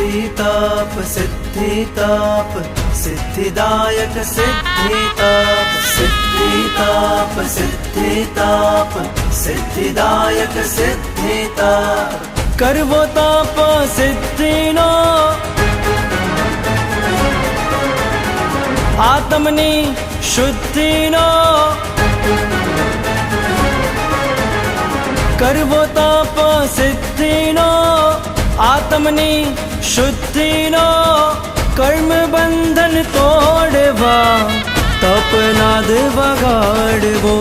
सिद्धिताप सिद्धिताप, सिद्धिदायक सिद्धिताप सिद्धिताप सिद्धिताप, सिद्धिदायक सिद्धिताप। कर्वो ताप सिद्धिना आत्मनि शुद्धिना कर्वो ताप सिद्धिना આત્મની શુદ્ધિનો કર્મ બંધન તોડવા તપનાદ વગાડવો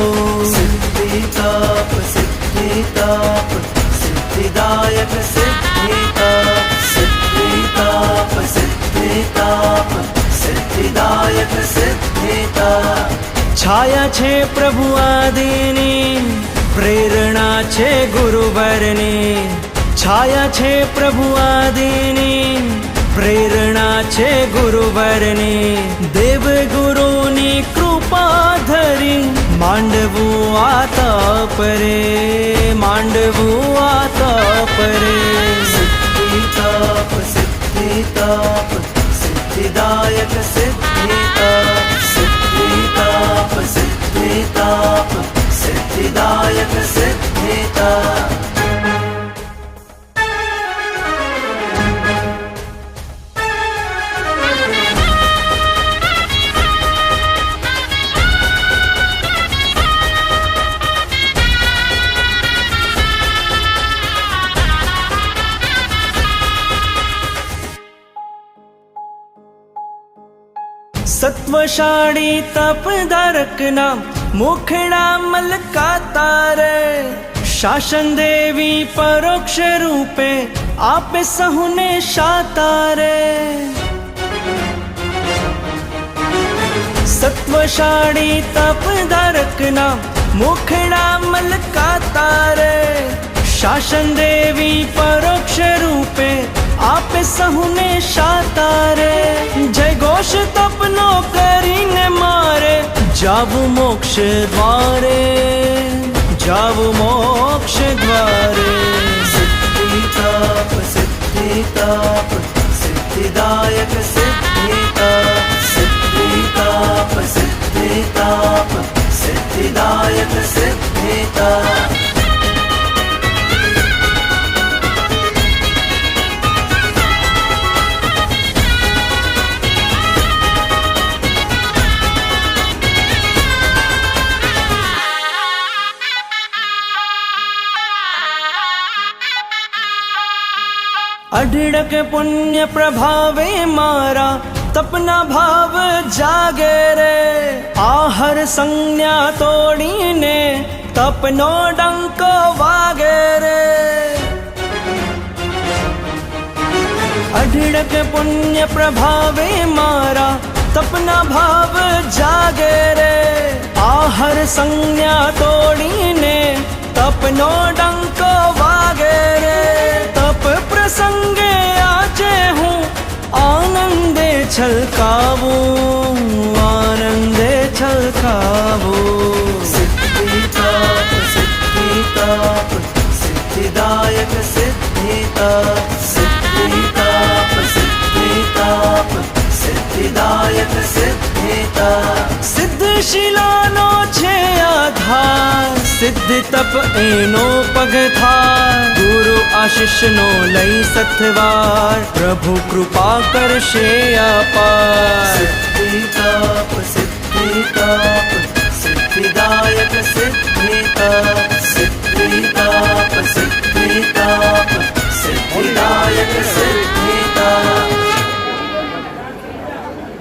સિદ્ધિ તાપ સિદ્ધિ તાપ સિદ્ધિદાયક સિદ્ધિ તાપ સિદ્ધિ તાપ સિદ્ધિ તાપ સિદ્ધિદાયક સિદ્ધિતા છાયા છે પ્રભુ આદિની પ્રેરણા છે ગુરુવરની છાયા छाया छे प्रभु आदिनी प्रेरणा छे गुरुवरने देव गुरु कृपा धरी मडवता परे माडवू आता परे। सिद्धिताप सिद्धिताप सिद्धिदायक सिद्धि सत्वशाणी तपदारक नाम मुखड़ा मलका तार शासन देवी परोक्ष रूपे आप सहुने शातारे सत्वशाणी तपदारक नाम मुखड़ा मलका तार शासन देवी परोक्ष रूपे आप सहुने शातार जय ઘોષ તપનો કરીને મારે જાવું મોક્ષ દ્વારે જાવું મોક્ષ દ્વારે સિદ્ધિ તાપ સિદ્ધિ તાપ સિદ્ધિદાયક સિદ્ધિ તાપ સિદ્ધિ તાપ સિદ્ધિ તાપ સિદ્ધિદાયક સિદ્ધિ अढड़क पुण्य प्रभावे मारा, तपना भाव जागे रे। आहर संज्ञा तोड़ीने तपनो डंको वागे रे। अढड़क पुण्य प्रभावे मारा, तपना भाव जागे रे। आहर संज्ञा तोड़ी ने तपनो डंक छलकावो आनन्दे छलकावो सिद्धिताप सिद्धिताप सिद्धिदायक सिद्धिताप सिद्धिताप सिद्धिताप सिद्धिदायक सिद्धिताप सिद्धशिलानो छे आधार। सिद्धि एनो पगथा। गुरु आशिष नो लई सथवार प्रभु कृपा कर शे अपार सिद्धि तप सिद्धि तप कृपादाक